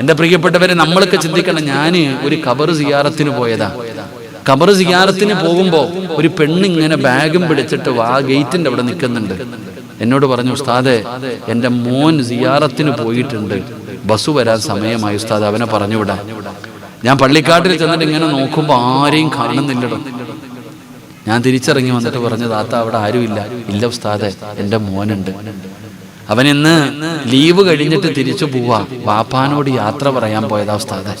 എന്റെ പ്രിയപ്പെട്ടവരെ നമ്മളൊക്കെ ചിന്തിക്കണം ഞാൻ ഒരു കബർ സിയാറത്തിന് പോയതാ. കബർ സിയാറത്തിന് പോകുമ്പോൾ ഒരു പെണ്ണിങ്ങനെ ബാഗും പിടിച്ചിട്ട് വാ ഗേറ്റിന്റെ അവിടെ നിൽക്കുന്നുണ്ട്. എന്നോട് പറഞ്ഞു ഉസ്താദെ എന്റെ മോൻ സിയാറത്തിന് പോയിട്ടുണ്ട്. ബസ് വരാൻ സമയമായി ഉസ്താദ് അവനെ പറഞ്ഞുവിടാ. ഞാൻ പള്ളിക്കാട്ടിൽ ചെന്നിട്ട് ഇങ്ങനെ നോക്കുമ്പോൾ ആരെയും കാണുന്നില്ലടോ. ഞാൻ തിരിച്ചിറങ്ങി വന്നിട്ട് പറഞ്ഞു താത്ത അവിടെ ആരുമില്ല. ഇല്ല ഉസ്താദെ എന്റെ മോനുണ്ട്. അവൻ ഇന്ന് ലീവ് കഴിഞ്ഞിട്ട് തിരിച്ചു പോവാ. വാപ്പാനോട് യാത്ര പറയാൻ പോയതാ ഉസ്താദ്.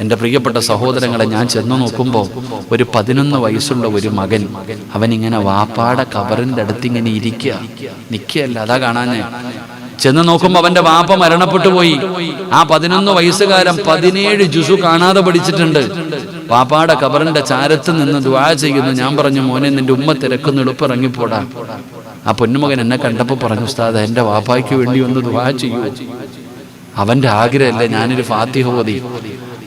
എന്റെ പ്രിയപ്പെട്ട സഹോദരങ്ങളെ ഞാൻ ചെന്നു നോക്കുമ്പോൾ ഒരു പതിനൊന്ന് വയസ്സുള്ള ഒരു മകൻ. അവൻ ഇങ്ങനെ വാപ്പാടെ കബറിന്റെ അടുത്ത് ഇങ്ങനെ ഇരിക്കുക നിൽക്കുകയല്ല അതാ കാണാനേ ചെന്ന് നോക്കുമ്പോൾ അവന്റെ വാപ്പ മരണപ്പെട്ടു പോയി. ആ പതിനൊന്ന് വയസ്സുകാരൻ പതിനേഴ് ജുസു കാണാതെ പഠിച്ചിട്ടുണ്ട്. വാപ്പാടെ കബറിന്റെ ചാരത്ത് നിന്ന് ദ്വാ ചെയ്യുന്നു. ഞാൻ പറഞ്ഞു മോനെ നിന്റെ ഉമ്മ തിരക്കുന്നു എളുപ്പിറങ്ങിപ്പോടാ ആ പൊന്നുമകൻ എന്നെ കണ്ടപ്പോൾ പറഞ്ഞു ഉസ്താദ് എന്റെ വാപ്പായ്ക്ക് വേണ്ടി ഒന്ന് ദ്വാ ചെയ്യൂ. അവന്റെ ആഗ്രഹമല്ലേ ഞാനൊരു ഫാത്തിഹ ഓതി.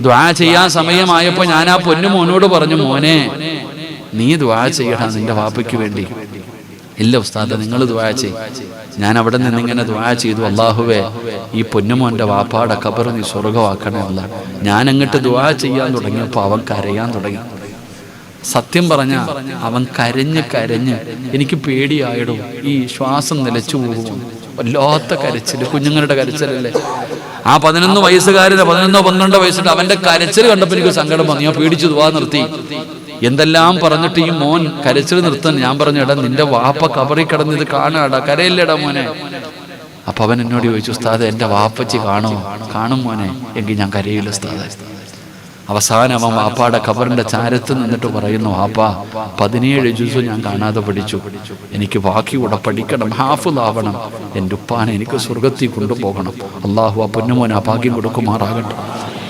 ദ്വാ ചെയ്യാൻ സമയമായപ്പോൾ ഞാൻ ആ പൊന്നു മോനോട് പറഞ്ഞു മോനെ നീ ദ്വാ ചെയ്യടാ നിന്റെ വാപ്പയ്ക്ക് വേണ്ടി. ഇല്ല ഉസ്താദ് നിങ്ങൾ ദ്വാ ചെയ് ഞാൻ അവിടെ നിന്ന് ഇങ്ങനെ ദ്വാ ചെയ്തു. അള്ളാഹുവേ ഈ പൊന്നുമോന്റെ വാപ്പാടെ കബർ നീ സ്വർഗമാക്കണമല്ല ഞാൻ അങ്ങോട്ട് ദ്വാ ചെയ്യാൻ തുടങ്ങിയപ്പോൾ അവൻ കരയാൻ തുടങ്ങി. സത്യം പറഞ്ഞ അവൻ കരഞ്ഞ് കരഞ്ഞ് എനിക്ക് പേടിയായിടും. ഈ ശ്വാസം നിലച്ചു പോകും. വല്ലാത്ത കരച്ചിൽ കുഞ്ഞുങ്ങളുടെ കരച്ചിലല്ലേ? ആ പതിനൊന്ന് വയസ്സുകാരന് പതിനൊന്നോ പന്ത്രണ്ടോ വയസ്സുണ്ട് അവന്റെ കരച്ചിൽ കണ്ടപ്പോൾ എനിക്ക് സങ്കടം വന്നു. ഞാൻ പേടിച്ചു തുവാ നിർത്തി. എന്തെല്ലാം പറഞ്ഞിട്ട് ഈ മോൻ കരച്ചിൽ നിർത്താൻ ഞാൻ പറഞ്ഞു എടാ നിന്റെ വാപ്പ കബറി കിടന്നത് കാണാടാ കരയില്ലേടാ മോനെ. അപ്പൊ അവൻ എന്നോട് ചോദിച്ചു ഉസ്താദ് എന്റെ വാപ്പച്ചി കാണും കാണും മോനെ. എങ്കിൽ ഞാൻ കരയില്ല ഉസ്താദ്. അവസാനം അവൻ വാപ്പാടെ ഖബറിന്റെ ചാരത്ത് നിന്നിട്ട് പറയുന്നു വാപ്പ പതിനേഴ് ജുസു ഞാൻ കാണാതെ പഠിച്ചു. എനിക്ക് ബാക്കി കൂടെ പഠിക്കണം ഹാഫുലാവണം എന്റെ ഉപ്പാനെ എനിക്ക് സ്വർഗത്തിൽ കൊണ്ടുപോകണം. അള്ളാഹു ആ പൊന്നുമോൻ ആ ഭാഗ്യം കൊടുക്കുമാറാകട്ടെ.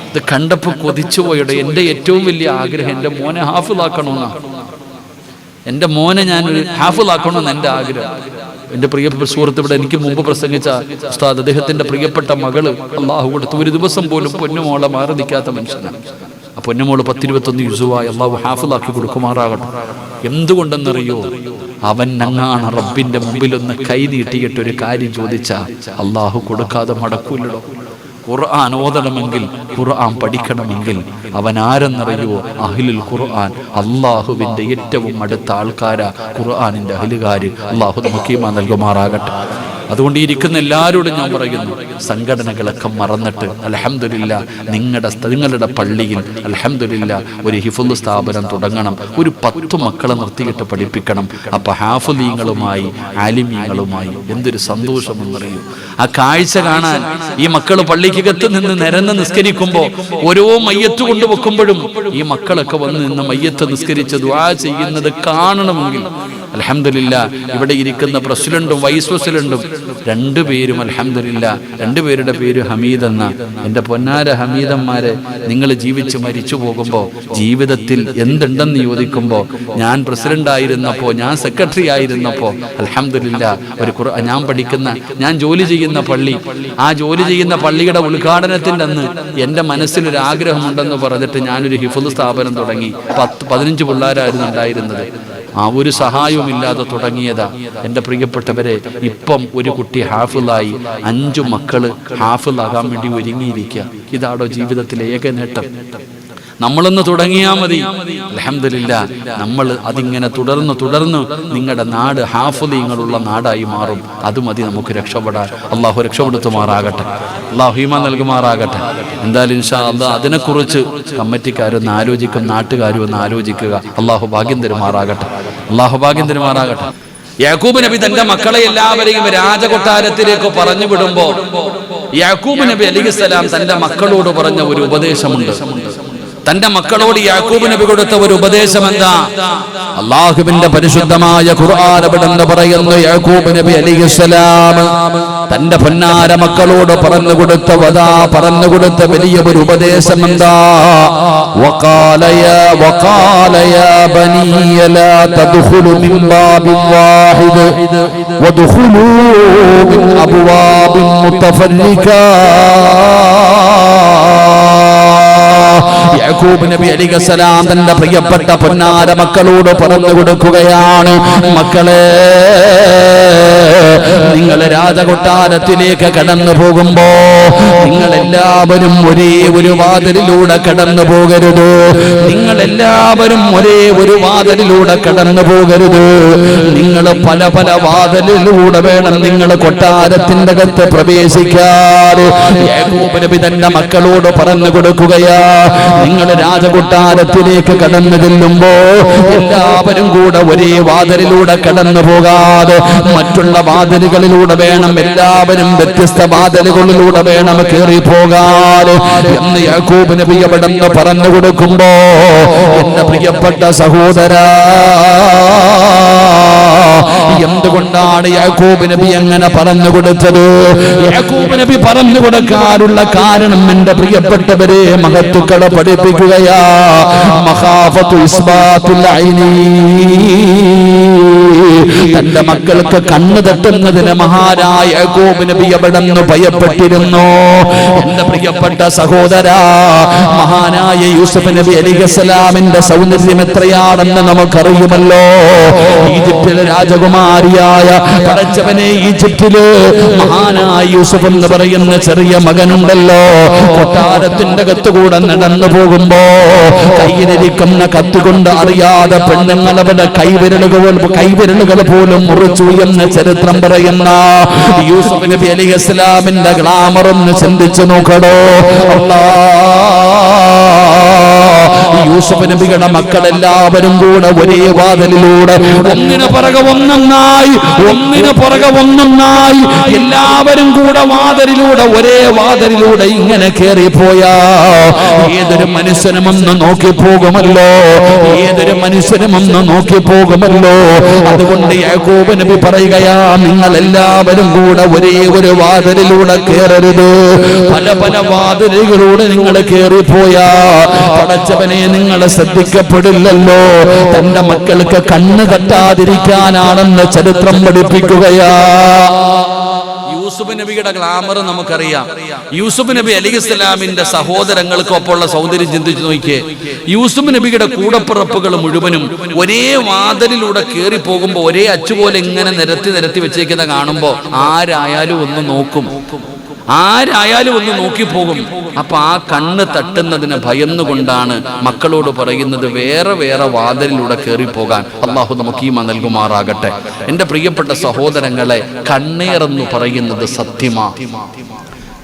ഇത് കണ്ടപ്പോൾ കൊതിച്ചു പോയുടെ എന്റെ ഏറ്റവും വലിയ ആഗ്രഹം എന്റെ മോനെ ഹാഫിലാക്കണമെന്നാണ് എന്റെ മോനെ ഞാൻ ഒരു ഹാഫിലാക്കണമെന്ന് എന്റെ ആഗ്രഹം. എന്റെ പ്രിയപ്പെട്ട സുഹൃത്ത് ഇവിടെ എനിക്ക് മുമ്പ് പ്രസംഗിച്ച ഉസ്താദ് അദ്ദേഹത്തിന്റെ പ്രിയപ്പെട്ട മകൾ അള്ളാഹു കൊടുത്ത് ഒരു ദിവസം പോലും പൊന്നുമോളെ മാറി നിൽക്കാത്ത മനുഷ്യനാണ്. ആ പൊന്നുമോൾ പത്തിരുപത്തൊന്ന് യുസുവായി അള്ളാഹു ഹാഫിലാക്കി കൊടുക്കുമാറാകട്ടെ. എന്തുകൊണ്ടെന്നറിയോ? അവൻ അങ്ങാണ് റബ്ബിന്റെ മുമ്പിലൊന്ന് കൈ നീട്ടിയിട്ട് ഒരു കാര്യം ചോദിച്ച അള്ളാഹു കൊടുക്കാതെ മടക്കൂലടോ ഖുർആൻ ഓതണമെങ്കിൽ ഖുർആൻ പഠിക്കണമെങ്കിൽ അവൻ ആരെന്നറിയുവോ അഹിലുൽ ഖുർആൻ. അള്ളാഹുവിന്റെ ഏറ്റവും അടുത്ത ആൾക്കാരാ ഖുർആനിന്റെ അഹിലുകാർ അള്ളാഹു നമുക്ക് ഈമാൻ നൽകുമാറാകട്ടെ. അതുകൊണ്ട് ഇരിക്കുന്ന എല്ലാവരോടും ഞാൻ പറയുന്നു സംഘടനകളൊക്കെ മറന്നിട്ട് അലഹമില്ല നിങ്ങളുടെ നിങ്ങളുടെ പള്ളിയിൽ അലഹമില്ല ഒരു ഹിഫുൽ സ്ഥാപനം തുടങ്ങണം ഒരു പത്തു മക്കളെ നിർത്തിയിട്ട് പഠിപ്പിക്കണം. അപ്പൊ ഹാഫുലീങ്ങളുമായി ആലിമീങ്ങളുമായി എന്തൊരു സന്തോഷമെന്നറിയൂ? ആ കാഴ്ച കാണാൻ ഈ മക്കൾ പള്ളിക്കകത്ത് നിന്ന് നിരന്ന് നിസ്കരിക്കുമ്പോൾ ഓരോ മയ്യത്ത് കൊണ്ടുവെക്കുമ്പോഴും ഈ മക്കളൊക്കെ വന്ന് നിന്ന് മയ്യത്ത് നിസ്കരിച്ച് ദ്വാ ചെയ്യുന്നത് കാണണമെങ്കിൽ അലഹമില്ല ഇവിടെ ഇരിക്കുന്ന പ്രസിഡന്റും വൈസ് പ്രസിഡന്റും രണ്ടുപേരും അലഹമില്ല രണ്ടുപേരുടെ പേര് ഹമീദ് എന്ന. എന്റെ പൊന്നാര ഹമീദന്മാരെ നിങ്ങൾ ജീവിച്ച് മരിച്ചു പോകുമ്പോൾ ജീവിതത്തിൽ എന്തുണ്ടെന്ന് ചോദിക്കുമ്പോൾ ഞാൻ പ്രസിഡന്റ് ആയിരുന്നപ്പോൾ ഞാൻ സെക്രട്ടറി ആയിരുന്നപ്പോൾ അലഹമില്ല ഒരു ഞാൻ പഠിക്കുന്ന ഞാൻ ജോലി ചെയ്യുന്ന പള്ളി ആ ജോലി ചെയ്യുന്ന പള്ളിയുടെ ഉദ്ഘാടനത്തിന്റെ അന്ന് എന്റെ മനസ്സിലൊരു ആഗ്രഹമുണ്ടെന്ന് പറഞ്ഞിട്ട് ഞാനൊരു ഹിഫുൽ സ്ഥാപനം തുടങ്ങി. പത്ത് പതിനഞ്ച് പിള്ളേരായിരുന്നു ഉണ്ടായിരുന്നത്. ആ ഒരു സഹായവുമില്ലാതെ തുടങ്ങിയതാ. എന്റെ പ്രിയപ്പെട്ടവരെ ഇപ്പം ഒരു കുട്ടി ഹാഫിളായി അഞ്ചു മക്കൾ ഹാഫിളാകാൻ വേണ്ടി ഒരുങ്ങിയിരിക്കുക. ഇതാണോ ജീവിതത്തിലെ ഏക നേട്ടം നമ്മളൊന്ന് തുടങ്ങിയാൽ മതി. അലഹമില്ല നമ്മൾ അതിങ്ങനെ തുടർന്ന് തുടർന്ന് നിങ്ങളുടെ നാട് ഹാഫുലീങ്ങളുള്ള നാടായി മാറും. അത് മതി നമുക്ക് രക്ഷപ്പെടാൻ. അള്ളാഹു രക്ഷപ്പെടുത്തുമാറാകട്ടെ. അള്ളാഹു നൽകുമാറാകട്ടെ. എന്തായാലും ഇൻഷാ അള്ളാഹ് അതിനെക്കുറിച്ച് കമ്മിറ്റിക്കാരൊന്ന് ആലോചിക്കും നാട്ടുകാരും ഒന്ന് ആലോചിക്കുക. അള്ളാഹു ഭാഗ്യം തരുമാറാകട്ടെ. അള്ളാഹു ഭാഗ്യം തരുമാറാകട്ടെ. യാക്കൂബ് നബി തന്റെ മക്കളെ എല്ലാവരെയും രാജകൊട്ടാരത്തിലേക്ക് പറഞ്ഞു വിടുമ്പോ യാക്കൂബ് നബി അലിഹിസ്സലാം തന്റെ മക്കളോട് പറഞ്ഞ ഒരു ഉപദേശമുണ്ട്. തന്റെ മക്കളോട് യാക്കൂബ് നബി കൊടുത്ത ഒരു ഉപദേശം എന്താ അള്ളാഹുബിന്റെ പരിശുദ്ധമായ ഖുർആാനവിടെന്ന് പറയുന്നു യാക്കൂബ് നബി അലിസ്ലാം തന്റെ പൊന്നാര മക്കളോട് പറഞ്ഞു കൊടുത്ത വതാ പറഞ്ഞു കൊടുത്ത വലിയ ഒരു ഉപദേശം എന്താ വകാലയ വകാലയ ബനിയ ലാ തദ്ഖുലു മിൻ ബാബിൻ വാഹിദ് വദ്ഖുലു മിൻ അബ്വാബിൻ മുതഫല്ലിക യാക്കൂബ് നബി അലിഗസലാം തന്റെ പ്രിയപ്പെട്ട പൊന്നാര മക്കളോട് പറഞ്ഞു കൊടുക്കുകയാണ്. മക്കളെ നിങ്ങൾ രാജകൊട്ടാരത്തിലേക്ക് കടന്നു പോകുമ്പോ നിങ്ങൾ എല്ലാവരും ഒരേ ഒരു വാതിലിലൂടെ കടന്നു പോകരുത്. നിങ്ങൾ എല്ലാവരും ഒരേ ഒരു വാതിലിലൂടെ കടന്നു പോകരുത്. നിങ്ങൾ പല പല വാതിലിലൂടെ വേണം നിങ്ങൾ കൊട്ടാരത്തിന്റെ അകത്ത് തന്റെ മക്കളോട് പറഞ്ഞു കൊടുക്കുകയാ നിങ്ങൾ രാജകൊട്ടാരത്തിലേക്ക് കടന്നു ചെല്ലുമ്പോ എല്ലാവരും കൂടെ ഒരേ വാതിലിലൂടെ കടന്നു പോകാതെ മറ്റുള്ള വാതിലുകളിലൂടെ വേണം എല്ലാവരും വ്യത്യസ്ത വാതിലുകളിലൂടെ വേണം കയറി പോകാതെ എന്ന് യാക്കൂബ് നബി പറഞ്ഞു കൊടുക്കുമ്പോ എന്റെ പ്രിയപ്പെട്ട സഹോദര എന്തുകൊണ്ടാണ് യാക്കൂബ് നബി അങ്ങനെ പറഞ്ഞു കൊടുത്തത്? യാക്കൂബ് നബി പറഞ്ഞു കൊടുക്കാനുള്ള കാരണം എന്റെ പ്രിയപ്പെട്ടവരെ മഹത്തുക്കളെ പഠിപ്പിക്കുകയാ. മഹാഫത്തു ഇസ്ബാത്തുൽ ഐനി തന്റെ മക്കൾക്ക് കണ്ണ് തട്ടുന്നതിന് മഹാരായ നബി അവിടെ ഭയപ്പെട്ടിരുന്നു? എന്റെ പ്രിയപ്പെട്ട സഹോദര മഹാനായ യൂസഫ് നബി അലിഖലാമിന്റെ സൗന്ദര്യം എത്രയാണെന്ന് നമുക്കറിയുമല്ലോ. ഈജിപ്തിലെ രാജകുമാരിയായ പടച്ചവനെ ഈജിപ്തിൽ മഹാനായ യൂസഫ് എന്ന് പറയുന്ന ചെറിയ മകനുണ്ടല്ലോ. കൊട്ടാരത്തിന്റെ കത്തുകൂടെ നടന്നു പോകുമ്പോ കയ്യിലിരിക്കുന്ന കത്തുകൊണ്ട് അറിയാതെ പെണ്ണുങ്ങൾ അവരുടെ കൈവിരലുകൾ കൈവിരലുകൾ പോലും മുറിച്ചു എന്ന് ചരിത്രം പറയുന്ന യൂസഫ് നബി അലി ഇസ്ലാമിന്റെ ഗ്ലാമർ ഒന്ന് ചിന്തിച്ചു നോക്കടോ. അല്ലാ യൂസഫ് നബിയുടെ മക്കളെല്ലാവരും കൂടെ ഒരേ വാതിലിലൂടെ. ഒന്നിന് പുറകെ ഒന്നൊന്നായി ഒന്നിന് പുറകെ ഒന്നൊന്നായി. എല്ലാവരും കൂടെ വാതിലിലൂടെ ഒരേ വാതിലിലൂടെ ഇങ്ങനെ കേറിപ്പോയാ. ഏതൊരു മനുഷ്യനും ഒന്ന് നോക്കി പോകുമല്ലോ ഏതൊരു മനുഷ്യനും ഒന്ന് നോക്കി പോകുമല്ലോ അതുകൊണ്ട് യാക്കോബ് നബി പറയുകയാ നിങ്ങൾ എല്ലാവരും കൂടെ ഒരേ ഒരു വാതിലിലൂടെ കയറരുത് പല പല വാതിലുകളിലൂടെ നിങ്ങൾ കയറിപ്പോയാ പടച്ചവനെ നിങ്ങൾ ശ്രദ്ധിക്കപ്പെടില്ലല്ലോ. തന്റെ മക്കൾക്ക് കണ്ണ് തട്ടാതിരിക്കാനാണെന്ന് ചരിത്രം പഠിപ്പിക്കുകയാ. യൂസുഫ് നബിയുടെ ഗ്ലാമർ നമുക്കറിയാം. യൂസുഫ് നബി അലി ഇസ്ലാമിന്റെ സഹോദരങ്ങൾക്കൊപ്പമുള്ള സൗന്ദര്യം ചിന്തിച്ചു നോക്കിയേ. യൂസുഫ് നബിയുടെ കൂടപ്പിറപ്പുകൾ മുഴുവനും ഒരേ വാതിലിലൂടെ കയറി പോകുമ്പോൾ ഒരേ അച്ചുപോലെ ഇങ്ങനെ നിരത്തി നിരത്തി വെച്ചേക്കുന്ന കാണുമ്പോൾ ആരായാലും ഒന്ന് നോക്കും. ആരായാലും ഒന്ന് നോക്കിപ്പോകും. അപ്പൊ ആ കണ്ണ് തട്ടുന്നതിന് ഭയന്നുകൊണ്ടാണ് മക്കളോട് പറയുന്നത് വേറെ വേറെ വാതിലിലൂടെ കയറിപ്പോകാൻ. അള്ളാഹു നമുക്ക് ഈ നൽകുമാറാകട്ടെ. എന്റെ പ്രിയപ്പെട്ട സഹോദരങ്ങളെ കണ്ണേറെന്ന് പറയുന്നത് സത്യമാ.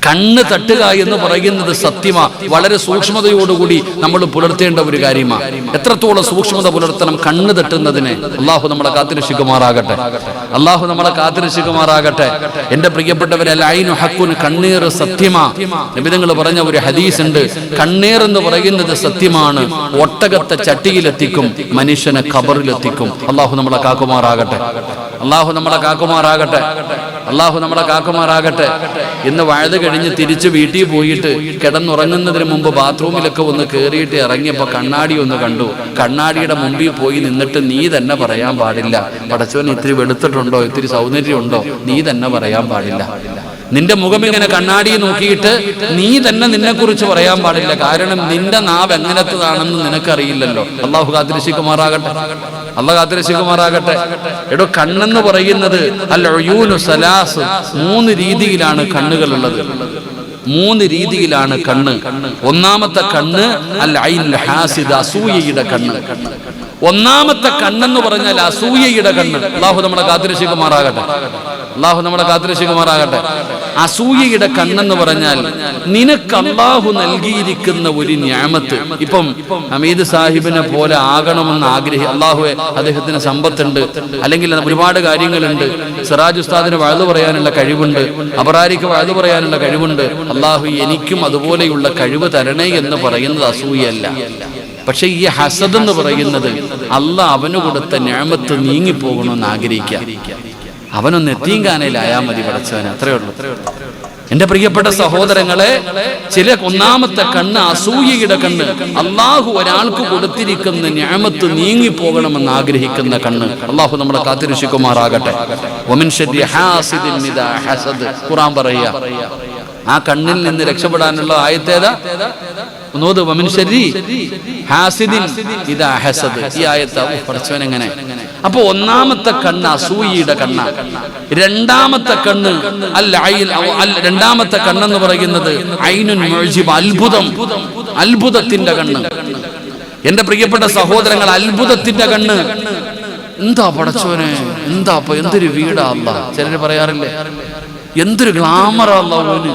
കണ്ണ് തട്ടുക എന്ന് പറയുന്നത് സത്യമാ. വളരെ സൂക്ഷ്മതയോടുകൂടി നമ്മൾ പുലർത്തേണ്ട ഒരു കാര്യമാണ് എത്രത്തോളം സൂക്ഷ്മത പുലർത്തണം കണ്ണ് തട്ടുന്നതിനെ? അള്ളാഹു നമ്മളെ കാത്തിരക്ഷിക്കുമാറാകട്ടെ. അള്ളാഹു നമ്മളെ കാത്തിരക്ഷിക്കുമാറാകട്ടെ. എന്റെ പ്രിയപ്പെട്ടവരെ ലൈനു ഹക്കുന് കണ്ണീർ സത്യമാ. നിബിധങ്ങൾ പറഞ്ഞ ഒരു ഹദീസ് ഉണ്ട് കണ്ണീർ എന്ന് പറയുന്നത് സത്യമാണ്. ഒട്ടകത്തെ ചട്ടിയിലെത്തിക്കും മനുഷ്യനെ ഖബറിലെത്തിക്കും. അള്ളാഹു നമ്മളെ കാക്കുമാറാകട്ടെ. അള്ളാഹു നമ്മളെ കാക്കുമാറാകട്ടെ. അള്ളാഹു നമ്മളെ കാക്കുമാറാകട്ടെ. ഇന്ന് വഴുത് കഴിഞ്ഞ് തിരിച്ച് വീട്ടിൽ പോയിട്ട് കിടന്നുറങ്ങുന്നതിന് മുമ്പ് ബാത്റൂമിലൊക്കെ ഒന്ന് കയറിയിട്ട് ഇറങ്ങിയപ്പോൾ കണ്ണാടി ഒന്ന് കണ്ടു. കണ്ണാടിയുടെ മുമ്പിൽ പോയി നിന്നിട്ട് നീ തന്നെ പറയാൻ പാടില്ല. പടച്ചവൻ ഇത്തിരി വെളുത്തിട്ടുണ്ടോ? ഇത്തിരി സൗന്ദര്യമുണ്ടോ? നീ തന്നെ പറയാൻ പാടില്ല. നിന്റെ മുഖം ഇങ്ങനെ കണ്ണാടി നോക്കിയിട്ട് നീ തന്നെ നിന്നെ കുറിച്ച് പറയാൻ പാടില്ല. കാരണം നിന്റെ നാവ് എങ്ങനത്തതാണെന്ന് നിനക്കറിയില്ലല്ലോ. അള്ളാഹു കാത്തിരശിക്കുമാറാകട്ടെ അള്ളാഹ് കാത്തിരശിക്കുമാറാകട്ടെ എടോ കണ്ണെന്ന് പറയുന്നത് അല്ല സലാസ്. മൂന്ന് രീതിയിലാണ് കണ്ണുകൾ ഉള്ളത് മൂന്ന് രീതിയിലാണ് കണ്ണ്. ഒന്നാമത്തെ കണ്ണ് അൽ ഐൻ ഹാസിദ് അസൂയയുടെ കണ്ണ്. ഒന്നാമത്തെ കണ്ണെന്ന് പറഞ്ഞാൽ അസൂയയുടെ കണ്ണ്. അള്ളാഹു നമ്മളെ കാത്തിരശിക്കുമാറാകട്ടെ അള്ളാഹു നമ്മളെ കാത്തിരശികുമാറാകട്ടെ അസൂയയുടെ കണ്ണെന്ന് പറഞ്ഞാൽ നിനക്ക് അള്ളാഹു നൽകിയിരിക്കുന്ന ഒരു ന്യാമത്ത് ഇപ്പം ഹമീദ് സാഹിബിനെ പോലെ ആകണമെന്ന് ആഗ്രഹി അള്ളാഹുവെ അദ്ദേഹത്തിന് സമ്പത്തുണ്ട്. അല്ലെങ്കിൽ ഒരുപാട് കാര്യങ്ങളുണ്ട്. സിറാജ് ഉസ്താദിന് വഴുതു പറയാനുള്ള കഴിവുണ്ട്. അപരാരിക്ക് വഴുതു പറയാനുള്ള കഴിവുണ്ട്. അള്ളാഹു എനിക്കും അതുപോലെയുള്ള കഴിവ് തരണേ എന്ന് പറയുന്നത് അസൂയല്ല പക്ഷെ ഈ ഹസദ് എന്ന് പറയുന്നത് അല്ല അവന് കൊടുത്ത ഞാമത്ത് നീങ്ങിപ്പോകണമെന്ന് ആഗ്രഹിക്കുക. അവനൊന്ന് എത്തിങ്കാനയിലായാൽ മതി പടച്ചവൻ അത്രേ ഉള്ളൂ. എന്റെ പ്രിയപ്പെട്ട സഹോദരങ്ങളെ ചില ഒന്നാമത്തെ കണ്ണ് അസൂയയുടെ കണ്ണ്. അള്ളാഹു ഒരാൾക്ക് കൊടുത്തിരിക്കുന്ന ഞാമത്ത് നീങ്ങിപ്പോകണമെന്ന് ആഗ്രഹിക്കുന്ന കണ്ണ്. അള്ളാഹു നമ്മളെ കാത്തിരക്ഷിക്കുമാറാകട്ടെ. ഖുറാൻ പറയുക ആ കണ്ണിൽ നിന്ന് രക്ഷപ്പെടാനുള്ള ആയത്തേതാ ഒന്നോത് വമിൻ ഹാസിദിൻ ഇതാ ഹസദ്. ഈ ആയത്ത പഠിച്ചവൻ എങ്ങനെ അപ്പൊ ഒന്നാമത്തെ കണ്ണ് സൂയിയുടെ കണ്ണ രണ്ടാമത്തെ കണ്ണ് അല്ല അല്ല രണ്ടാമത്തെ കണ്ണെന്ന് പറയുന്നത് ഐനുൻ അത്ഭുതം. അത്ഭുതത്തിന്റെ കണ്ണ്. എന്റെ പ്രിയപ്പെട്ട സഹോദരങ്ങൾ അത്ഭുതത്തിന്റെ കണ്ണ്. എന്താ പടച്ചോനെ എന്താ എന്തൊരു വീടാ അല്ല ചിലര് പറയാറില്ലേ? എന്തൊരു ഗ്ലാമറാ അല്ലാഹുവിന്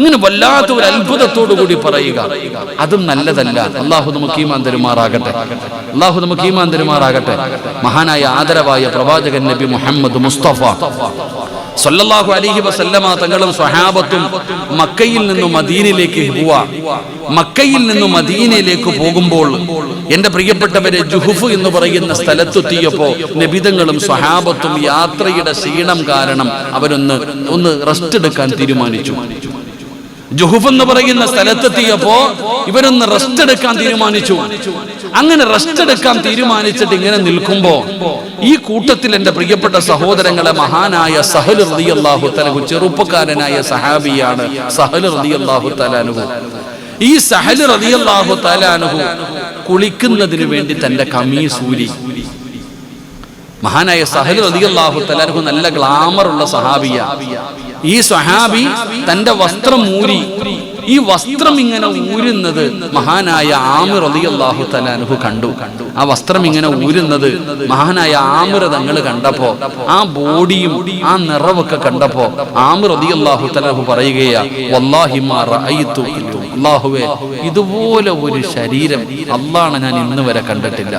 ഇങ്ങനെ വല്ലാത്ത ഒരു അത്ഭുതത്തോടു കൂടി പറയുക. അതും നല്ലതല്ല. അള്ളാഹു നമുക്ക് ഈമാൻ അള്ളാഹു നമുക്ക് ഈമാൻ മഹാനായ ആദരവായ പ്രവാചകൻ നബി മുഹമ്മദ് മുസ്തഫ. സല്ലല്ലാഹു അലൈഹി വസല്ലമ തങ്ങളും സ്വഹാബത്തും മക്കയിൽ നിന്നും മദീനയിലേക്ക് പോവാ. മക്കയിൽ നിന്നും മദീനയിലേക്ക് പോകുമ്പോൾ എന്റെ പ്രിയപ്പെട്ടവരെ ജുഹുഫ് എന്ന് പറയുന്ന സ്ഥലത്തെത്തിയപ്പോ നബിതങ്ങളും സ്വഹാബത്തും യാത്രയുടെ ക്ഷീണം കാരണം അവരൊന്ന് ഒന്ന് റെസ്റ്റ് എടുക്കാൻ തീരുമാനിച്ചു. ജുഹുഫ് എന്ന് പറയുന്ന സ്ഥലത്തെത്തിയപ്പോ ഇവരൊന്ന് റെസ്റ്റ് എടുക്കാൻ തീരുമാനിച്ചു. അങ്ങനെ റെസ്റ്റ് എടുക്കാൻ തീരുമാനിച്ചിട്ട് ഇങ്ങനെ നിൽക്കുമ്പോ ഈ കൂട്ടത്തിൽ എന്റെ പ്രിയപ്പെട്ട സഹോദരങ്ങളെ മഹാനായ സഹൽ റളിയല്ലാഹു തലഹു ചെറുപ്പക്കാരനായ സഹാബിയാണ് സഹൽ റളിയല്ലാഹു തലാനുഹു ഈ സഹൽ റളിയല്ലാഹു തലാനുഹു കുളിക്കുന്നതിന് വേണ്ടി തന്റെ കമീസ് ഊരി. മഹാനായ സഹൽ റളിയല്ലാഹു തലാനുഹു നല്ല ഗ്ലാമർ ഉള്ള സഹാബിയ. ഈ സഹാബി തന്റെ വസ്ത്രം ഊരി ഈ വസ്ത്രം ഇങ്ങനെ ഊരുന്നത് മഹാനായ ആമിർ റളിയല്ലാഹു തലാനുഹു കണ്ടു. ആ വസ്ത്രം ഇങ്ങനെ ഊരുന്നത് മഹാനായ ആമിർ തങ്ങൾ കണ്ടപ്പോ ആ ബോഡിയും ആ നിറവൊക്കെ കണ്ടപ്പോ ആമിർ റളിയല്ലാഹു തലാഹു പറയുകയാ അല്ലാഹുവേ ഇതുപോലെ ഒരു ശരീരം അള്ളാണ് ഞാൻ ഇന്ന് വരെ കണ്ടിട്ടില്ല.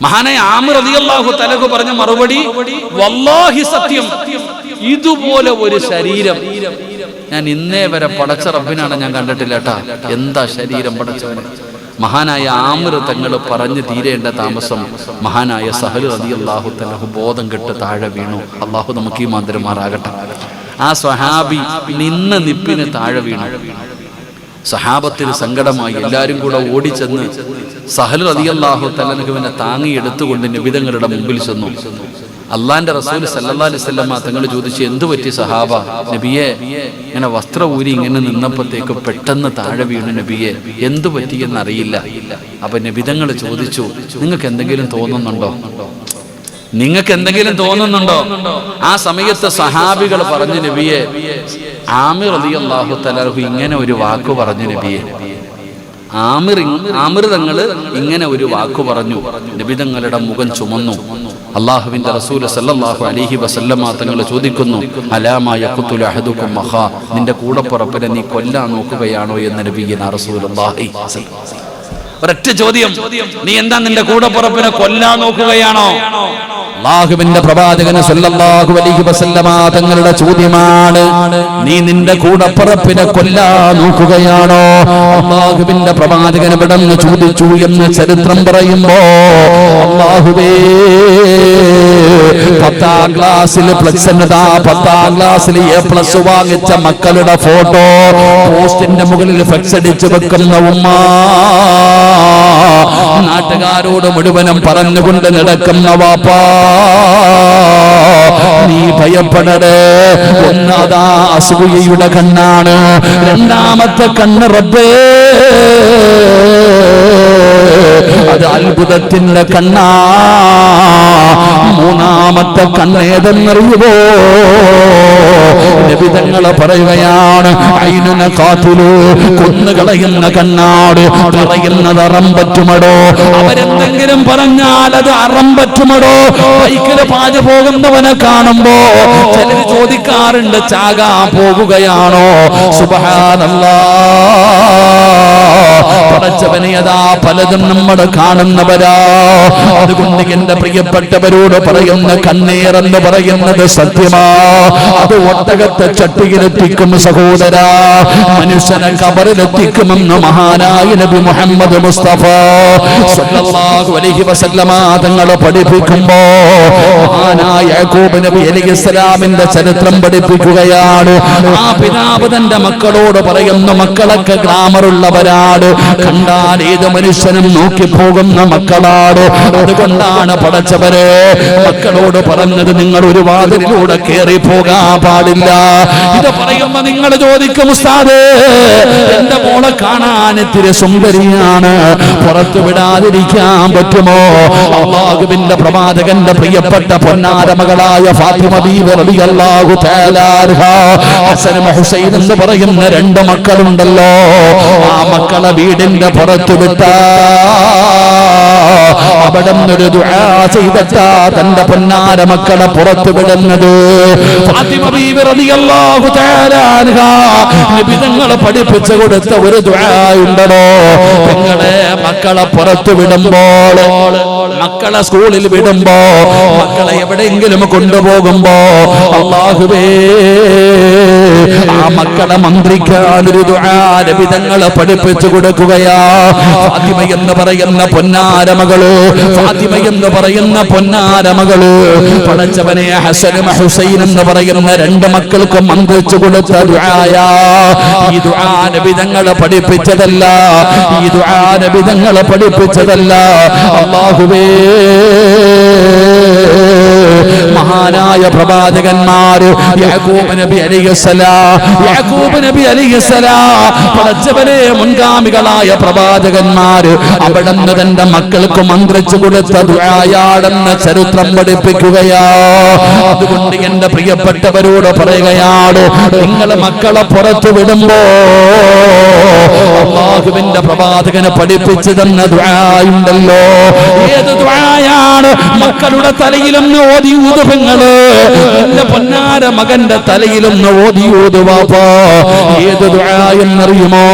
മഹാനായ ആമിർ റളിയല്ലാഹു തലഹു പറഞ്ഞ മറുപടി വല്ലാഹി സത്യം ഇതുപോലെ ഒരു ശരീരം ഞാൻ ഇന്നേ വരെ പടച്ച റബ്ബിനാണ് ഞാൻ കണ്ടിട്ടില്ല എന്താ ശരീരം പടച്ച മഹാനായ ആമിർ തങ്ങൾ പറഞ്ഞു തീരേണ്ട താമസം മഹാനായ സഹൽ അതി അള്ളാഹു തലഹു ബോധം കെട്ട് താഴെ വീണു. അള്ളാഹു നമുക്ക് ഈ മന്ദിരമാറാകട്ടെ ആ സ്വഹാബി നിന്ന നിപ്പിന് താഴെ വീണു. സഹാബത്തിന് സങ്കടമായി എല്ലാവരും കൂടെ ഓടിച്ചെന്ന് സഹൽ റതിയല്ലാഹു തലനഹുവിനെ താങ്ങി എടുത്തുകൊണ്ട് നിബിതങ്ങളുടെ മുമ്പിൽ ചെന്നു. അള്ളാന്റെ റസൂൽ സല്ലല്ലാഹു അലൈഹി വസല്ലമ തങ്ങൾ ചോദിച്ചു എന്തു പറ്റി സഹാബ? നബിയെ ഇങ്ങനെ വസ്ത്ര ഊരി ഇങ്ങനെ നിന്നപ്പോഴത്തേക്ക് പെട്ടെന്ന് താഴെ വീണു നബിയെ എന്തു പറ്റിയെന്ന് അറിയില്ല അപ്പൊ നബിതങ്ങൾ ചോദിച്ചു നിങ്ങൾക്ക് എന്തെങ്കിലും തോന്നുന്നുണ്ടോ? നിങ്ങൾക്ക് എന്തെങ്കിലും തോന്നുന്നുണ്ടോ? ആ സമയത്ത് സഹാബികൾ പറഞ്ഞു നബിയെ ആമിർ അള്ളാഹു തലഹു ഇങ്ങനെ ഒരു വാക്ക് പറഞ്ഞു നബിയെ. ആമിർ ഇങ്- ആമിർ തങ്ങൾ ഇങ്ങനെ ഒരു വാക്ക് പറഞ്ഞു. നബിതങ്ങളുടെ മുഖം ചുമന്നു. അള്ളാഹുവിന്റെ റസൂൽ സല്ലല്ലാഹു അലൈഹി വസല്ലമ തങ്ങൾ ചോദിക്കുന്നു അലാമായ അഹദുക്കും മഹാ. നിന്റെ കൂടപ്പുറപ്പിനെ നീ കൊല്ലാൻ നോക്കുകയാണോ എന്ന് നബിയന റസൂലുള്ളാഹി ഒരൊറ്റ ചോദ്യം നീ എന്താ നിന്റെ കൂടപ്പുറപ്പിനെ കൊല്ലാൻ നോക്കുകയാണോ? അള്ളാഹുവിന്റെ പ്രവാചകന് സല്ലല്ലാഹു അലൈഹി വസല്ലമ തങ്ങളുടെ ചോദ്യമാണ് നീ നിന്റെ കൂടപ്പറപ്പിനെ കൊല്ലാ നോക്കുകയാണോ? അള്ളാഹുവിന്റെ പ്രവാചകൻ വിടന്ന് ചോദിച്ചു എന്ന് ചരിത്രം പറയുമ്പോ അള്ളാഹുവേ പത്താം ക്ലാസ്സിൽ പ്ലസ് എന്നതാ പത്താം ക്ലാസ്സിൽ എ പ്ലസ് വാങ്ങിച്ച മക്കളുടെ ഫോട്ടോ പോസ്റ്റിന്റെ മുകളിൽ ഫ്ലെക്സ് അടിച്ചു വെക്കുന്ന ഉമ്മ നാട്ടുകാരോട് മുഴുവനും പറഞ്ഞുകൊണ്ട് നടക്കുന്ന വാപ്പാ നീ ഭയപ്പെടേ ഒന്നതാ അസൂയയുടെ കണ്ണാണ്. രണ്ടാമത്തെ കണ്ണ് റബ്ബേ. അത് അത്ഭുതത്തിന്റെ കണ്ണാ. മൂന്നാമത്തെ കണ്ണേതെന്നറിയുമോ ലഭിതങ്ങളെ പറയുകയാണ് അയിനെ കാത്തിലു കൊന്നുകളയുന്ന കണ്ണാട് പറയുന്നത് അറം പറ്റുമടോ അവരെന്തെങ്കിലും പറഞ്ഞാൽ അത് അറം പറ്റുമടോ ബൈക്കിൽ പാച പോകുന്നവനെ കാണുമ്പോ ചിലർ ചോദിക്കാറുണ്ട് ചാകാ പോകുകയാണോ? സുബഹാനല്ല. പടച്ചവനെ അതാ പലതും നമ്മൾ കാണുന്നവരാ അതുകൊണ്ട് എന്റെ പ്രിയപ്പെട്ടവരോട് പറയുന്ന കണ്ണീറെന്ന് പറയുന്നത് സത്യമാ. അത് ഒട്ടകത്തെ ചട്ടിയിലെത്തിക്കും സഹോദര. മനുഷ്യനെ കബറിലെത്തിക്കുമെന്ന് മഹാനായ നബി മുഹമ്മദ് മുസ്തഫ അലൈഹി വസല്ലമ തങ്ങൾ പഠിപ്പിക്കുമ്പോ മഹാനായ യാക്കൂബ് നബി ഇസ്ലാമിന്റെ ചരിത്രം പഠിപ്പിക്കുകയാണ്. ആ പിതാവ് തന്റെ മക്കളോട് പറയുന്ന മക്കളൊക്കെ ഗ്ലാമറുള്ളവരാണ്. കണ്ടാൽ ഏത് മനുഷ്യനും നോക്കി പോകുന്ന മക്കളാണ്. അതുകൊണ്ടാണ് പടച്ചവരെ മക്കളോട് പറഞ്ഞത് നിങ്ങൾ ഒരു വാതിലൂടെ കയറി പോകാൻ പാടില്ല. ഇത് പറയുമ്പോ നിങ്ങൾ ചോദിക്കും ഉസ്താദേ എന്റെ മോളെ കാണാൻ ഇത്തിരി സുന്ദരിയാണ്. പുറത്തു വിടാതിരിക്കാൻ പറ്റുമോ? അള്ളാഹുവിന്റെ പ്രവാചകന്റെ പ്രിയപ്പെട്ട പൊന്നാര മകളായ ഫാത്തിമ എന്ന് പറയുന്ന രണ്ട് മക്കളുണ്ടല്ലോ. ആ മക്കളെ വീടിന്റെ പുറത്തു വിട്ടാ അവിടെ ഒരു ദുആ ചെയ്തിട്ടാ തന്റെ പൊന്നാര മക്കളെ പുറത്തു വിടുന്നത്. ഫാത്തിമ ബീവി റളിയല്ലാഹു തആല അൻഹാ. നബി തങ്ങളെ പഠിപ്പിച്ചു കൊടുത്ത ഒരു ദുആ ഉണ്ടോ നിങ്ങളെ മക്കളെ പുറത്തു വിടുമ്പോൾ മക്കളെ സ്കൂളിൽ വിടുമ്പോ മക്കളെ എവിടെയെങ്കിലും കൊണ്ടുപോകുമ്പോ അള്ളാഹുവേ ആ മക്കളെ മന്ത്രിക്കാനൊരു ദുരാരവിധങ്ങളെ പഠിപ്പിച്ചു കൊടുക്കുകയാ. ഫാത്തിമ എന്ന് പറയുന്ന പൊന്നാരമകൾ ഫാത്തിമ എന്ന് പറയുന്ന പൊന്നാരമകൾ പടച്ചവനെ ഹസനും ഹുസൈൻ എന്ന് പറയുന്ന രണ്ട് മക്കൾക്കും മന്ത്രിച്ചു കൊടുത്ത ദുരായ ഈ ദുരാരവിധങ്ങളെ പഠിപ്പിച്ചതല്ല ഈ ദുആ നബി തങ്ങളെ പഠിപ്പിച്ചതല്ല. അല്ലാഹുവേ. മഹാനായ പ്രവാചകന്മാര് യാക്കൂബ് നബി അലിഹസലാം യാക്കൂബ് നബി മുൻഗാമികളായ പ്രവാചകന്മാര് അവിടുന്ന് തന്റെ മക്കൾക്ക് മന്ത്രിച്ചു കൊടുത്ത ദുആയാടെന്ന ചരിത്രം പഠിപ്പിക്കുകയാ. അതുകൊണ്ട് എന്റെ പ്രിയപ്പെട്ടവരോട് പറയുകയാണ് നിങ്ങളെ മക്കളെ പുറത്തു വിടുമ്പോ അള്ളാഹുവിന്റെ പ്രവാചകനെ പഠിപ്പിച്ചു തന്ന ദുആയുണ്ടല്ലോ ഏത് ദുആയാണ്? മക്കളുടെ തലയിലൊന്ന് ഓതി ഊതുപങ്ങൾ എന്റെ പൊന്നാര മകന്റെ തലയിലൊന്ന് ഓതി ഊതുവാപ്പോ ഏത് ദുആയെന്നറിയുമോ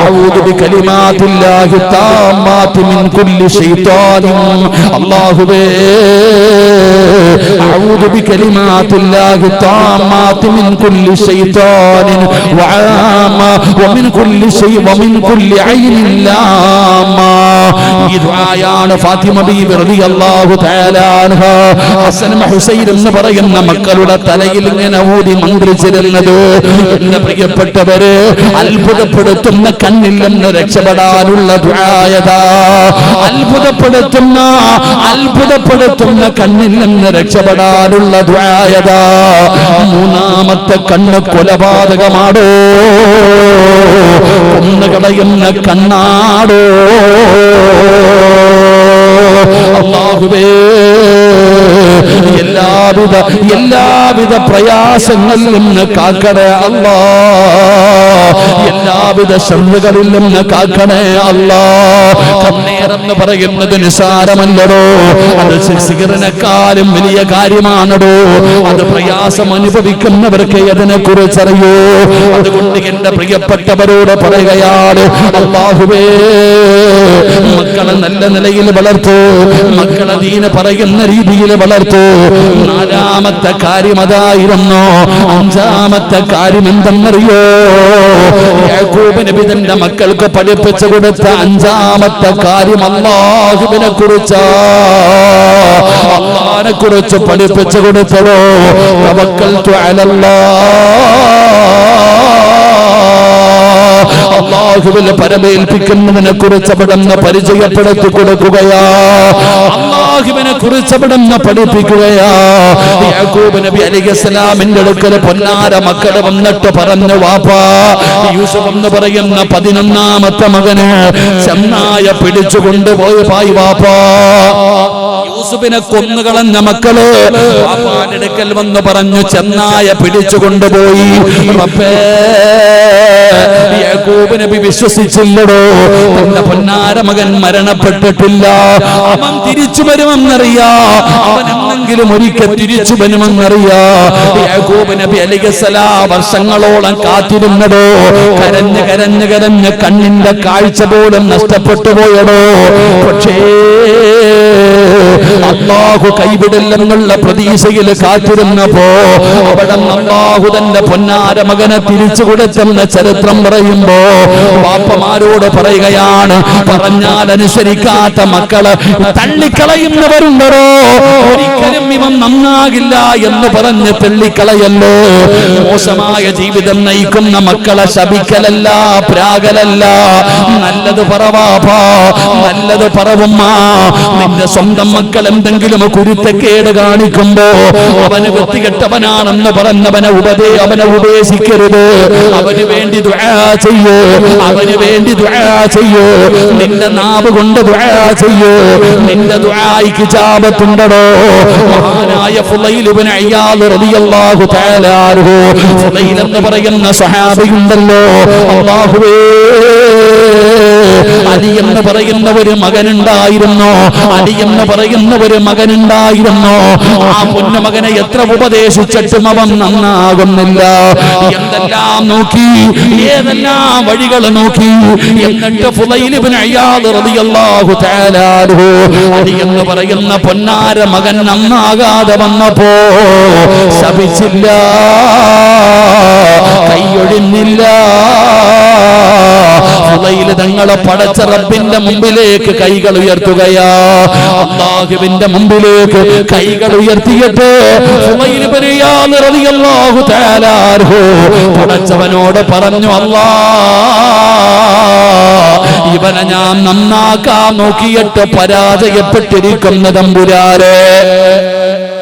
അഊദു ബികലിമാത്തില്ലാഹി താമ്മാത്തി മിൻ കുല്ലി ശൈത്താനിൻ. അഊദു ബികലിമാത്തില്ലാഹി താമ്മാത്തി മിൻ കുല്ലി ശൈത്താനിൻ വആമ വമിൻ കുല്ലി ശൈ വമിൻ കുല്ലി ഐനിൻ ലാമ ഈ ദുആയാണ് ഫാത്തിമ ബീവി റളിയല്ലാഹു തആല അൻഹ. ഹസൻ ഹുസൈൻ എന്ന് പറയുന്ന മക്കളുടെ തലയിൽ ഇങ്ങനെ ഊതി മന്ത്രിച്ചിരുന്നത്. എന്റെ പ്രിയപ്പെട്ടവര് അത്ഭുതപ്പെടുത്തുന്ന കണ്ണിൽ നിന്ന് രക്ഷപ്പെടാനുള്ള ദുആയതാ അത്ഭുതപ്പെടുത്തുന്ന അത്ഭുതപ്പെടുത്തുന്ന കണ്ണിൽ നിന്ന് രക്ഷപ്പെടാനുള്ള ദ്വായത മൂന്നാമത്തെ കണ്ണ് കൊലപാതകമാടോ. കൊന്നുകളയുന്ന കണ്ണാടോ. അള്ളാഹുവേ. എല്ലാവിധ എല്ലാവിധ പ്രയാസങ്ങളിൽ നിന്ന് കാക്കണേ അല്ലാ. എല്ലാവിധ ശ്രദ്ധകളിൽ നിന്ന് കാക്കണേ അല്ലാ. കണ്ണേറെന്ന് പറയുന്നത് നിസാരമല്ലടോ അത് സിഗറിനെക്കാളും വലിയ കാര്യമാണടോ. അത് പ്രയാസം അനുഭവിക്കുന്നവർക്ക് അതിനെ കുറിച്ചറിയോ അതുകൊണ്ട് എന്റെ പ്രിയപ്പെട്ടവരോട് പറയുകയാണ് അള്ളാഹുവേ മക്കളെ നല്ല നിലയിൽ വളർത്തൂ. മക്കളെ ദീന പറയുന്ന രീതിയിൽ വളർത്തൂ. നാലാമത്തെ കാര്യം അതായിരുന്നു. അഞ്ചാമത്തെ കാര്യം എന്തെന്നറിയോ? യാക്കൂബ് നബി തന്റെ മക്കൾക്ക് പഠിപ്പിച്ചു കൊടുത്ത അഞ്ചാമത്തെ കാര്യം അള്ളാഹുവിനെ കുറിച്ചാ. അള്ളാഹിനെ കുറിച്ച് പഠിപ്പിച്ചു കൊടുത്തതോ? തവക്കൽതു അലല്ലാഹ്. അള്ളാഹുവിൽ പരമേൽപ്പിക്കുന്നതിനെ കുറിച്ച് അവിടുന്ന് പരിചയപ്പെടുത്തി കൊടുക്കുകയാ അള്ളാഹുവിനെ കുറിച്ച് അവിടുന്ന് പഠിപ്പിക്കുകയാ. യാക്കൂബ് നബി അലിഖലാമിന്റെ അടുക്കൽ പൊന്നാര മക്കൾ വന്നിട്ട് പറഞ്ഞു വാപ്പാ യൂസുഫ് എന്ന് പറയുന്ന പതിനൊന്നാമത്തെ മകന് ചെന്നായ പിടിച്ചു കൊണ്ടുപോയി പായി വാപ്പാ. യൂസുഫിനെ കൊന്നുകളഞ്ഞ മക്കൾ അടുക്കൽ വന്ന് പറഞ്ഞു ചെന്നായ പിടിച്ചു കൊണ്ടുപോയി യാക്കൂബ് നബി വിശ്വസിച്ചില്ലടോ. തന്റെ പൊന്നാര മകൻ മരണപ്പെട്ടിട്ടില്ല. അവൻ തിരിച്ചു വരുമെന്നറിയാ. അവൻ എന്നെങ്കിലും ഒരിക്കൽ തിരിച്ചു വരുമെന്നറിയാ. യാക്കൂബ് നബി അലിഗസലാ വർഷങ്ങളോളം കാത്തിരുന്നടോ. കരഞ്ഞ് കരഞ്ഞ് കരഞ്ഞ് കണ്ണിന്റെ കാഴ്ച പോലും നഷ്ടപ്പെട്ടു പോയടോ. പക്ഷേ അള്ളാഹു കൈവിടില്ലെന്നുള്ള പ്രതീക്ഷയിൽ കാത്തിരുന്നപ്പോ അവിടെ അള്ളാഹു തന്റെ പൊന്നാര മകനെ തിരിച്ചു കൊടുത്തെന്ന ചരിത്രം പറയുമ്പോ പാപ്പമാരോട് പറയുകയാണ് പറഞ്ഞാൽ അനുസരിക്കാത്ത മക്കൾ തള്ളിക്കളയുന്നവരുണ്ടോ? ഒരിക്കലും ഇവൻ നന്നാകില്ല എന്ന് പറഞ്ഞ് തള്ളിക്കളയല്ലോ. മോശമായ ജീവിതം നയിക്കുന്ന മക്കളെ ശപിക്കലല്ല പ്രാകലല്ല. നല്ലത് പറവാപ്പാ നല്ലത് പറവുമ്മ നിന്റെ സ്വന്തം മക്കൾ എന്തെങ്കിലും കുരുത്തക്കേട് കാണിക്കുമ്പോ അവന് വൃത്തികെട്ടവനാണെന്ന് പറഞ്ഞവനെ ഉപദേ അവനെ ഉപദേശിക്കരുത് അവന് വേണ്ടി ചെയ്യോ. അവന് വേണ്ടി ചെയ്യോ. നിന്റെ നാവ് കൊണ്ട് ചെയ്യോ. നിന്റെ ദുആയിക്ക് ചാപത്തുണ്ടടോ മഹാനായ ഫുളൈൽ അയ്യാൽ റളിയല്ലാഹു തആല ഫുലൈൽ എന്ന് പറയുന്ന സഹാബിയുണ്ടല്ലോ. അല്ലാഹുവേ അലി എന്ന് പറയുന്ന ഒരു മകനുണ്ടായിരുന്നു? അലി എന്ന് പറയുന്ന ഒരു മകനുണ്ടായിരുന്നു? ആ പൊന്നുമകനെ എത്ര ഉപദേശിച്ചിട്ടും അവൻ നന്നാകുന്നില്ല. എന്തെല്ലാം നോക്കി? ഏതെല്ലാം വഴികൾ നോക്കി? എന്നിട്ട് എന്ന് പറയുന്ന പൊന്നാര മകൻ നന്നാകാതെ വന്നപ്പോ ശപിച്ചില്ല കൈയൊഴിഞ്ഞില്ല തങ്ങളെ പടച്ച റബ്ബിന്റെ മുമ്പിലേക്ക് കൈകൾ ഉയർത്തുകയാ. അള്ളാഹുവിന്റെ മുമ്പിലേക്ക് കൈകൾ ഉയർത്തിയിട്ട് പടച്ചവനോട് പറഞ്ഞു അല്ലാ ഇവനെ ഞാൻ നന്നാക്കാൻ നോക്കിയിട്ട് പരാജയപ്പെട്ടിരിക്കുന്ന തമ്പുരാരെ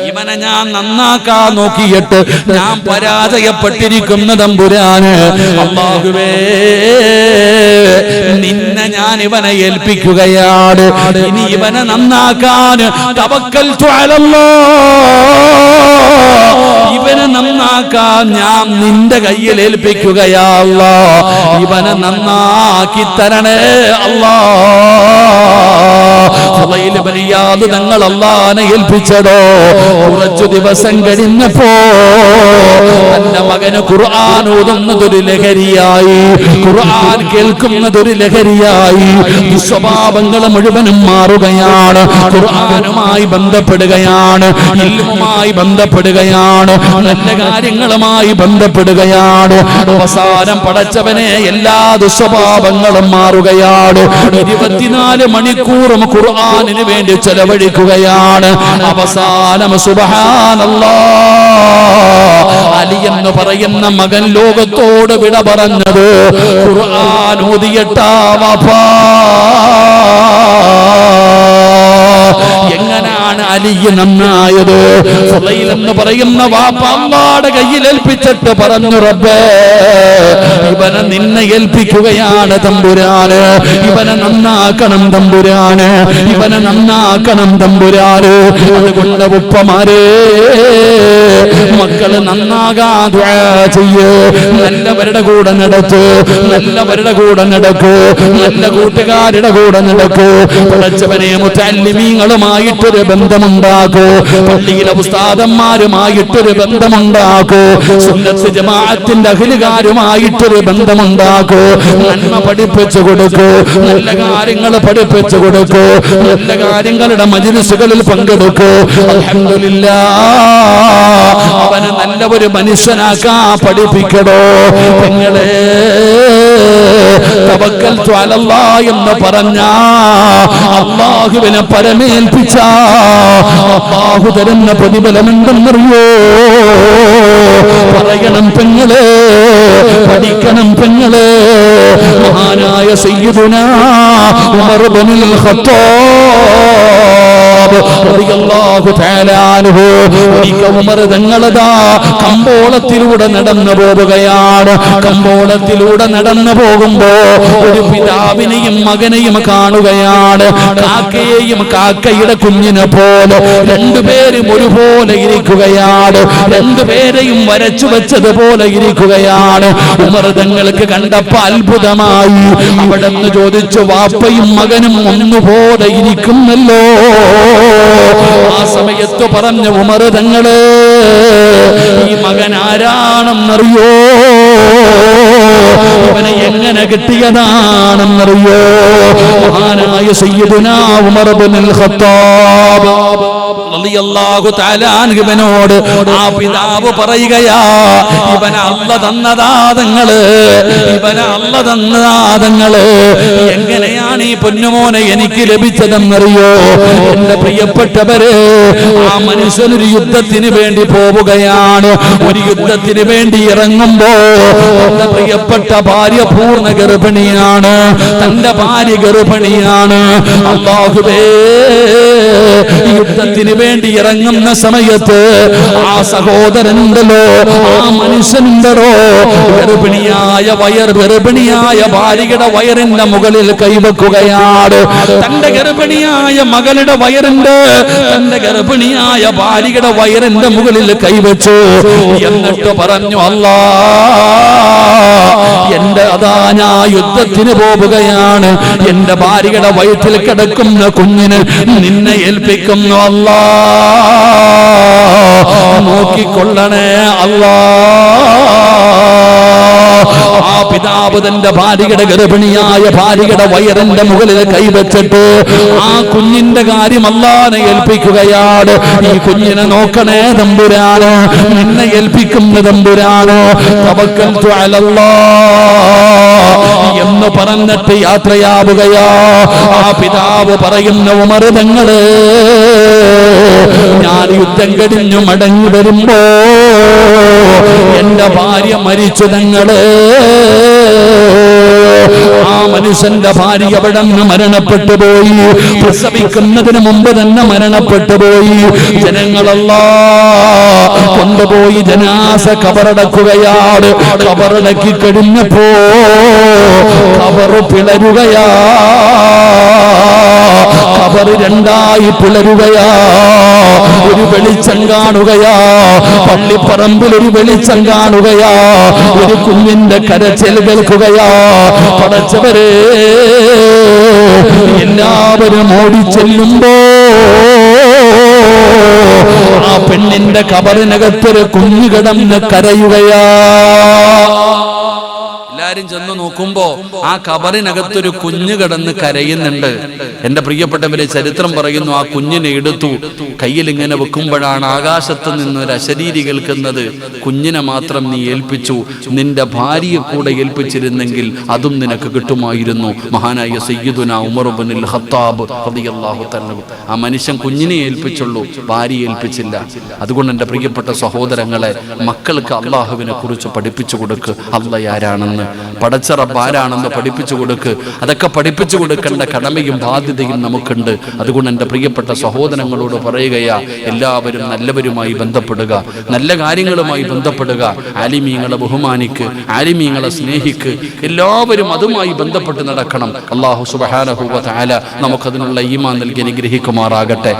ഇവനെ ഞാൻ നന്നാക്കാൻ നോക്കിയിട്ട് ഞാൻ പരാജയപ്പെട്ടിരിക്കുന്ന തമ്പുരാന്. അമ്മാകുവേ നിന്നെ ഞാൻ ഇവനെ ഏൽപ്പിക്കുകയാണ്. ഇനി ഇവനെ നന്നാക്കാൻ തവക്കൽ ഇവനെ നന്നാക്കാൻ ഞാൻ നിന്റെ കയ്യിൽ ഏൽപ്പിക്കുകയല്ല ഇവനെ നന്നാക്കി തരണേ അല്ലാ ഫുളൈൽ ബനിയാദ് തങ്ങൾ അള്ളാനെ ഏൽപ്പിച്ചതോ കുറച്ചു ദിവസം കഴിഞ്ഞപ്പോ തന്റെ മകന് ഖുർആൻ ഓതുന്നതൊരു ലഹരിയായി. ഖുർആൻ കേൾക്കുന്നതൊരു ലഹരിയായി. സ്വഭാവങ്ങൾ മുഴുവനും മാറുകയാണ്. ഖുർആനുമായി ബന്ധപ്പെടുകയാണ്. ഇൽമുമായി ബന്ധപ്പെടുകയാണ്. നല്ല കാര്യങ്ങളുമായി ബന്ധപ്പെടുകയാണ്. അവസാനം പടച്ചവനെ എല്ലാ ദുസ്വഭാവങ്ങളും മാറുകയാണ്. ഇരുപത്തിനാല് മണിക്കൂറും ഖുർആനിന് വേണ്ടി ചെലവഴിക്കുകയാണ്. അവസാനം സുബഹാനല്ലാ അലി എന്ന് പറയുന്ന മകൻ ലോകത്തോട് വിട പറഞ്ഞത് ഖുർആൻ എങ്ങനാണ് അലിയ നന്നായത്. എന്ന് പറയുന്ന വാപ്പ അള്ളാടെ കയ്യിൽ ഏൽപ്പിച്ചിട്ട് പറഞ്ഞു റബ്ബേ ഇവനെ നിന്നെ ഏൽപ്പിക്കുകയാണ് തമ്പുരാന്. ഇവനെ നന്നാക്കണം തമ്പുരാന്. ഇവനെ നന്നാക്കണം തമ്പുരാന്. അതുകൊണ്ട് ഉപ്പമാരേ മക്കൾ നന്നാകാതെ ചെയ്യൂ. നല്ലവരുടെ കൂടെ നടക്കൂ. നല്ലവരുടെ കൂടെ നടക്കൂ. നല്ല കൂട്ടുകാരുടെ കൂടെ നടക്കൂ. പഠിച്ചവനെ മുത്തല്ലിമീങ്ങളുമായിട്ടൊരു ബന്ധമുണ്ടാകൂ പള്ളിയിലെ ഉസ്താദന്മാരുമായിട്ടൊരു ബന്ധമുണ്ടാക്കൂ. സുന്നത്ത് ജമാഅത്തിന്റെ അഖിലുകാരുമായിട്ടൊരു ബന്ധമുണ്ടാക്കൂ. നന്മ പഠിപ്പിച്ചു കൊടുക്കൂ. നല്ല കാര്യങ്ങൾ പഠിപ്പിച്ചു കൊടുക്കൂ. നല്ല കാര്യങ്ങളുടെ മജിലിസുകളിൽ പങ്കെടുക്കൂ. അൽഹംദുലില്ലാ. അവന് നല്ല ഒരു മനുഷ്യനാക്കാ പഠിപ്പിക്കടോ. നിങ്ങളെ തവക്കൽ എന്ന് പറഞ്ഞ അള്ളാഹുവിനെ പരമേൽപ്പിച്ച അള്ളാഹു തരുന്ന പ്രതിഫലമുണ്ടെന്നറിയോ പറയണം പെങ്ങളെ പഠിക്കണം പെങ്ങളെ. മഹാനായ സയ്യിദുന ഉമർ ബിനുൽ കമ്പോളത്തിലൂടെ നടന്നു പോവുകയാണ്. കമ്പോളത്തിലൂടെ നടന്നു പോകുമ്പോ ഒരു പിതാവിനെയും മകനെയും കാണുകയാണ്. കാക്കയെയും കാക്കയുടെ കുഞ്ഞിനെ പോലെ രണ്ടുപേരും ഒരുപോലെ ഇരിക്കുകയാണ്. രണ്ടുപേരെയും വരച്ചു വെച്ചതുപോലെ ഇരിക്കുകയാണ്. ഉമർ തങ്ങൾക്ക് കണ്ടപ്പോ അത്ഭുതമായി. അവിടെ നിന്ന് ചോദിച്ചു വാപ്പയും മകനും ഒന്നുപോലെ ഇരിക്കുന്നല്ലോ. ആ സമയത്ത് പറഞ്ഞ ഉമർ തങ്ങൾ ഈ മകൻ ആരാണെന്നറിയോ? അവനെ കിട്ടിയതാണെന്നറിയോ? മഹാനായ ആ പിതാവ് പറയുകയാ ഇവന അല്ല തന്നതാതങ്ങൾ ഇവന അല്ല തന്നതാതങ്ങൾ എങ്ങനെയാണ് ഈ പൊന്നുമോനെ എനിക്ക് ലഭിച്ചതെന്നറിയോ? എന്റെ പ്രിയപ്പെട്ടവര് ആ മനുഷ്യനൊരു യുദ്ധത്തിന് വേണ്ടി പോവുകയാണ്. ഒരു യുദ്ധത്തിന് വേണ്ടി ഇറങ്ങുമ്പോ എന്റെ പ്രിയപ്പെട്ട ഭാര്യ പൂർണ ഗർഭിണിയാണ്. തന്റെ ഭാര്യ ഗർഭിണിയാണ്. യുദ്ധത്തിന് വേണ്ടി ഇറങ്ങുന്ന സമയത്ത് ആ സഹോദരനുണ്ടല്ലോ ആ മനുഷ്യനുണ്ടല്ലോ. ഗർഭിണിയായ വയർ ഗർഭിണിയായ ഭാര്യയുടെ വയറിന്റെ മുകളിൽ കൈവെക്കുകയാണ്. തന്റെ ഗർഭിണിയായ മകളുടെ വയറിന്റെ തന്റെ ഗർഭിണിയായ ഭാര്യയുടെ വയറിന്റെ മുകളിൽ കൈവച്ചു. എന്നിട്ട് പറഞ്ഞു അല്ല എന്റെ അതാ ഞാൻ യുദ്ധത്തിന് പോവുകയാണ്. എന്റെ ഭാര്യയുടെ വയറ്റിൽ കിടക്കുന്ന കുഞ്ഞിന് നിന്നെ ഏൽപ്പിക്കുന്നു അല്ലാ നോക്കിക്കൊള്ളണേ അല്ലാ. ആ പിതാവ് തന്റെ ഭാര്യയുടെ ഗർഭിണിയായ ഭാര്യയുടെ വയറിന്റെ മുകളിൽ കൈവച്ചിട്ട് ആ കുഞ്ഞിന്റെ കാര്യം അല്ലാതെ ഏൽപ്പിക്കുകയാണ്. ഈ കുഞ്ഞിനെ നോക്കണേ തമ്പുരാണ് നിന്നെ ഏൽപ്പിക്കുന്ന തമ്പുരാണ് എന്ന് പറഞ്ഞിട്ട് യാത്രയാവുകയാ. ആ പിതാവ് പറയുന്ന ഉമർതങ്ങൾ ഞാൻ യുദ്ധം കടിഞ്ഞു മടങ്ങി വരുമ്പോ എന്റെ ഭാര്യ മരിച്ചു തങ്ങൾ. ആ മനുഷ്യന്റെ ഭാര്യ അവിടെ മരണപ്പെട്ടു പോയി. പ്രസവിക്കുന്നതിന് മുമ്പ് തന്നെ മരണപ്പെട്ടു പോയി. ജനങ്ങളല്ല കൊണ്ടുപോയി ജനാസ കബറടക്കുകയാണ്. കബറടക്കി കഴിഞ്ഞപ്പോ കബറ് പിളരുകയാ കബറ് രണ്ടായി പിളരുകയാ. ഒരു വെളിച്ചം കാണുകയാ. പള്ളിപ്പറമ്പിൽ ഒരു വെളിച്ചം കാണുകയാ. ഒരു കുഞ്ഞിന്റെ കരച്ചിൽ കേൾക്കുകയാ. പടച്ചവരെ എല്ലാവരും ഓടിച്ചെല്ലുമ്പോ ആ പെണ്ണിന്റെ കബറിനകത്തൊരു കുഞ്ഞു കിടന്ന് കരയുകയാ. എല്ലാരും ചെന്ന് നോക്കുമ്പോ ആ കബറിനകത്തൊരു കുഞ്ഞ് കിടന്ന് കരയുന്നുണ്ട്. എന്റെ പ്രിയപ്പെട്ടവരെ ചരിത്രം പറയുന്നു ആ കുഞ്ഞിനെ എടുത്തു. കയ്യിൽ ഇങ്ങനെ വെക്കുമ്പോഴാണ് ആകാശത്ത് നിന്ന് ഒരു അശരീരി കേൾക്കുന്നത്. കുഞ്ഞിനെ മാത്രം നീ ഏൽപ്പിച്ചു. നിന്റെ ഭാര്യയെ കൂടെ ഏൽപ്പിച്ചിരുന്നെങ്കിൽ അതും നിനക്ക് കിട്ടുമായിരുന്നു. മഹാനായ സയ്യിദുന ഉമർബുനിൽ ഹത്താബ് റളിയല്ലാഹു തന്നെ ആ മനുഷ്യൻ കുഞ്ഞിനെ ഏൽപ്പിച്ചുള്ളൂ ഭാര്യ ഏൽപ്പിച്ചില്ല. അതുകൊണ്ട് എന്റെ പ്രിയപ്പെട്ട സഹോദരങ്ങളെ മക്കൾക്ക് അള്ളാഹുവിനെ കുറിച്ച് പഠിപ്പിച്ചു കൊടുക്ക്. അല്ല ആരാണെന്ന്? പടച്ചറബ് ആരാണെന്ന് പഠിപ്പിച്ചു കൊടുക്ക്. അതൊക്കെ പഠിപ്പിച്ചു കൊടുക്കേണ്ട കടമയും ബാധ്യതയും നമുക്കുണ്ട്. അതുകൊണ്ട് എന്റെ പ്രിയപ്പെട്ട സഹോദരങ്ങളോട് പറയുകയാ എല്ലാവരും നല്ലവരുമായി ബന്ധപ്പെടുക. നല്ല കാര്യങ്ങളുമായി ബന്ധപ്പെടുക. ആലിമീങ്ങളെ ബഹുമാനിക്ക് ആലിമീങ്ങളെ സ്നേഹിക്ക്. എല്ലാവരും അതുമായി ബന്ധപ്പെട്ട് നടക്കണം. അള്ളാഹു സുബഹാനഹുവ ആല നമുക്കതിനുള്ള ഈമാൻ നൽകി അനുഗ്രഹിക്കുമാറാകട്ടെ.